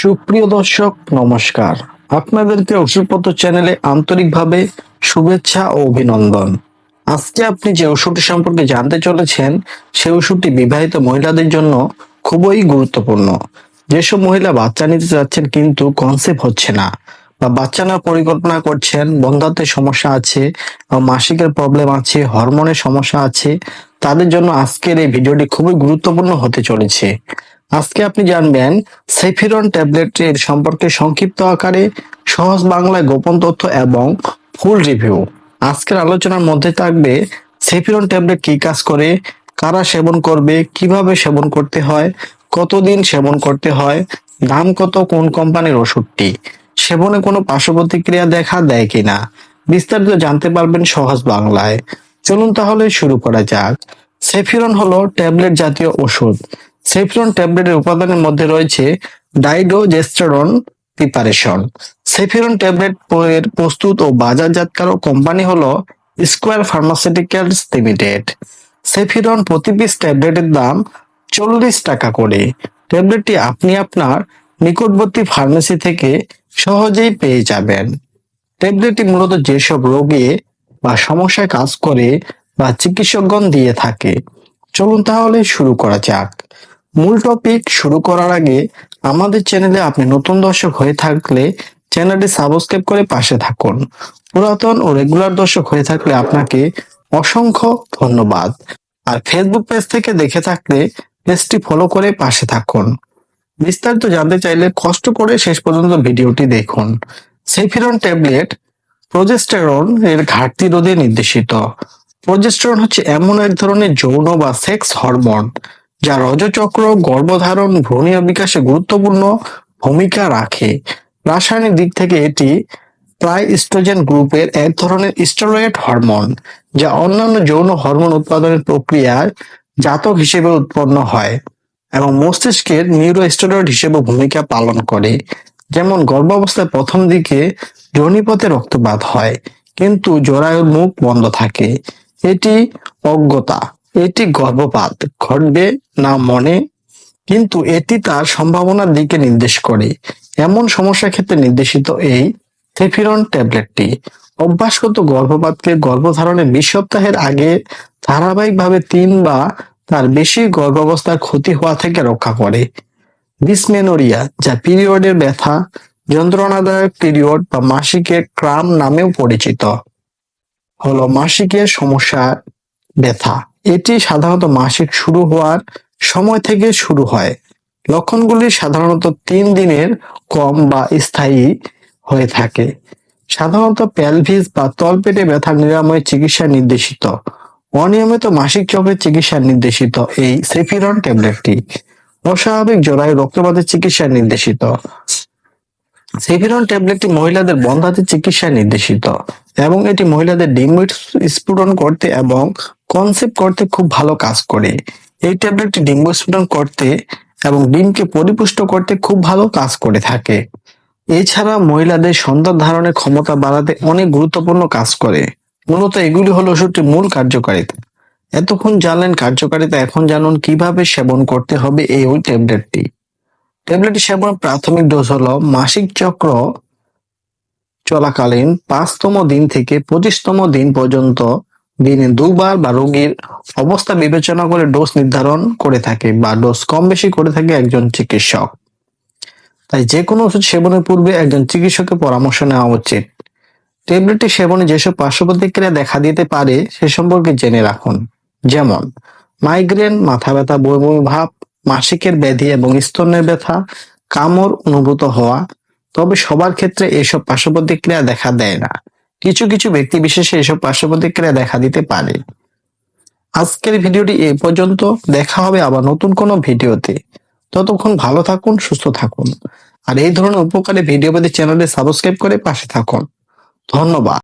সুপ্রিয় দর্শক, নমস্কার। আপনাদেরকে ওষুধপত্র চ্যানেলে আন্তরিকভাবে শুভেচ্ছা ও অভিনন্দন। আজকে আপনি যে ওষুধটি সম্পর্কে জানতে চলেছেন, সেই ওষুধটি বিবাহিত মহিলাদের জন্য খুবই গুরুত্বপূর্ণ। যেসব মহিলা বাচ্চা নিতে যাচ্ছেন কিন্তু কনসেপ্ট হচ্ছে না বা বাচ্চা নেওয়ার পরিকল্পনা করছেন বন্ধাত্বের সমস্যা আছে বা মাসিকের প্রবলেম আছে হরমোনের সমস্যা আছে, তাদের জন্য আজকের এই ভিডিওটি খুবই গুরুত্বপূর্ণ হতে চলেছে। আজকে আপনি জানবেন সেফিরন ট্যাবলেটের সম্পর্কে সংক্ষিপ্ত আকারে সহজ বাংলায় গোপন তথ্য এবং ফুল রিভিউ আজকের আলোচনার মধ্যে থাকবে সেফিরন ট্যাবলেট কি কাজ করে, কারা সেবন করবে, কীভাবে সেবন করতে হয়, কতদিন সেবন করতে হয়, দাম কত, কোন কোম্পানির ওষুধটি, সেবনে কোনো পার্শ্ব প্রতিক্রিয়া দেখা দেয় কিনা, বিস্তারিত জানতে পারবেন সহজ বাংলায়। চলুন তাহলে শুরু করা যাক। সেফিরন হলো ট্যাবলেট জাতীয় ওষুধ। সেফিরন ট্যাবলেটের উপাদানের মধ্যে রয়েছে ডাইডোজেস্টেরন প্রিপারেশন। সেফিরন ট্যাবলেট এর প্রস্তুত ও বাজারজাতকারক কোম্পানি হলো স্কোয়ার ফার্মাসিউটিক্যালস লিমিটেড। সেফিরন প্রতি পিস ট্যাবলেটের দাম চল্লিশ টাকা করে। ট্যাবলেটটি আপনি আপনার নিকটবর্তী ফার্মেসি থেকে সহজেই পেয়ে যাবেন। ট্যাবলেটটি মূলত যেসব রোগে বা সমস্যায় কাজ করে বা চিকিৎসকগণ দিয়ে থাকে। চলুন তাহলে শুরু করা যাক। মূল টপিক শুরু করার আগে আমাদের চ্যানেলে আপনি নতুন দর্শক হয়ে থাকলে চ্যানেলটি সাবস্ক্রাইব করে পাশে থাকুন। পুরাতন ও রেগুলার দর্শক হয়ে থাকলে আপনাকে অসংখ্য ধন্যবাদ। আর ফেসবুক পেজ থেকে দেখে থাকলে পেজটি ফলো করে পাশে থাকুন। বিস্তারিত জানতে চাইলে কষ্ট করে শেষ পর্যন্ত ভিডিওটি দেখুন। সেফিরন ট্যাবলেট প্রোজেস্টেরন এর ঘাটতি রোধে নির্দেশিত। প্রোজেস্টেরন হচ্ছে এমন এক ধরনের যৌন বা সেক্স হরমোন যা রজচক্র, গর্ভধারণ ভ্রূণীয় বিকাশে গুরুত্বপূর্ণ ভূমিকা রাখে। রাসায়নিক দিক থেকে এটি প্রায় ইস্ট্রোজেন গ্রুপের এক ধরনের স্টেরয়েড হরমোন, যা অন্যান্য যৌন হরমোন উৎপাদনের প্রক্রিয়ায় জাতক হিসেবে উৎপন্ন হয় এবং মস্তিষ্কের নিউরো নিউরোস্টেরয়েড হিসেবে ভূমিকা পালন করে। যেমন গর্ভাবস্থায় প্রথম দিকে যোনিপথে রক্তপাত হয়, কিন্তু জরায়ুর মুখ বন্ধ থাকে। এটি অজ্ঞতা। এটি গর্ভপাত, ঘটবে না মনে, কিন্তু এটি তার সম্ভাবনার দিকে নির্দেশ করে। এমন সমস্যার ক্ষেত্রে নির্দেশিত এই থেফিরন ট্যাবলেটটি অভ্যাসগত গর্ভপাতকে গর্ভধারণের বিশ সপ্তাহের আগে ধারাবাহিকভাবে তিন বা তার বেশি গর্ভাবস্থার ক্ষতি হওয়া থেকে রক্ষা করে। ডিসমেনোরিয়া, যা পিরিয়ডের ব্যথা, যন্ত্রণাদায়ক পিরিয়ড বা মাসিকের ক্রাম নামেও পরিচিত, হলো মাসিকের সমস্যা ব্যথা। এটি সাধারণত মাসিক শুরু হওয়ার সময় থেকে শুরু হয়। লক্ষণগুলি সাধারণত তিন দিনের কম বা স্থায়ী হয়ে থাকে। সাধারণত প্যালভিস বা তলপেটে ব্যথা নিরাময় চিকিৎসা নির্দেশিত। অনিয়মিত মাসিক চক্রের চিকিৎসা নির্দেশিত এই সেফিরন ট্যাবলেটটি। অস্বাভাবিক জরায়ু রক্তপাতের চিকিৎসা নির্দেশিত। সেফিরন ট্যাবলেটটি মহিলাদের বন্ধাতে চিকিৎসা নির্দেশিত এবং এটি মহিলাদের ডিম স্ফুটন করতে এবং কনসেপ্ট করতে খুব ভালো কাজ করে। এই ট্যাবলেটটি ডিম্ব স্ফুটন করতে এবং ডিমকে পরিপুষ্ট করতে খুব ভালো কাজ করে থাকে। এছাড়া মহিলাদের সন্তান ধারণের ক্ষমতা বাড়াতে অনেক গুরুত্বপূর্ণ কাজ করে। মূলত এগুলি হলো ওষুধটির মূল কার্যকারিতা। এতক্ষণ জানলেন কার্যকারিতা, এখন জানুন কীভাবে সেবন করতে হবে এই ওই ট্যাবলেটটি ট্যাবলেটটি সেবন প্রাথমিক ডোজ হলো মাসিক চক্র চলাকালীন পাঁচতম দিন থেকে পঁচিশতম দিন পর্যন্ত দিনে দুবার বা রোগীর অবস্থা বিবেচনা করে ডোজ নির্ধারণ করে থাকে বা ডোজ কম বেশি করে থাকে একজন চিকিৎসক। তাই যে কোনো ওষুধ সেবনের পূর্বে একজন চিকিৎসকের পরামর্শ নেওয়া উচিত। ট্যাবলেটটি সেবনে যেসব পার্শ্ব প্রতিক্রিয়া দেখা দিতে পারে সে সম্পর্কে জেনে রাখুন। যেমন মাইগ্রেন মাথা ব্যথা, বমি ভাব, মাসিকের ব্যাধি এবং স্তনের ব্যথা, কামড় অনুভূত হওয়া। তবে সবার ক্ষেত্রে এসব পার্শ্ব প্রতিক্রিয়া দেখা দেয় না। কিছু কিছু ব্যক্তি বিশেষে এসব পার্শ্ব প্রতিক্রিয়া দেখা দিতে পারে। আজকের ভিডিওটি এ পর্যন্ত। দেখা হবে আবার নতুন কোনো ভিডিওতে। ততক্ষণ ভালো থাকুন, সুস্থ থাকুন। আর এই ধরনের উপকারী ভিডিও পেতে চ্যানেলে সাবস্ক্রাইব করে পাশে থাকুন। ধন্যবাদ।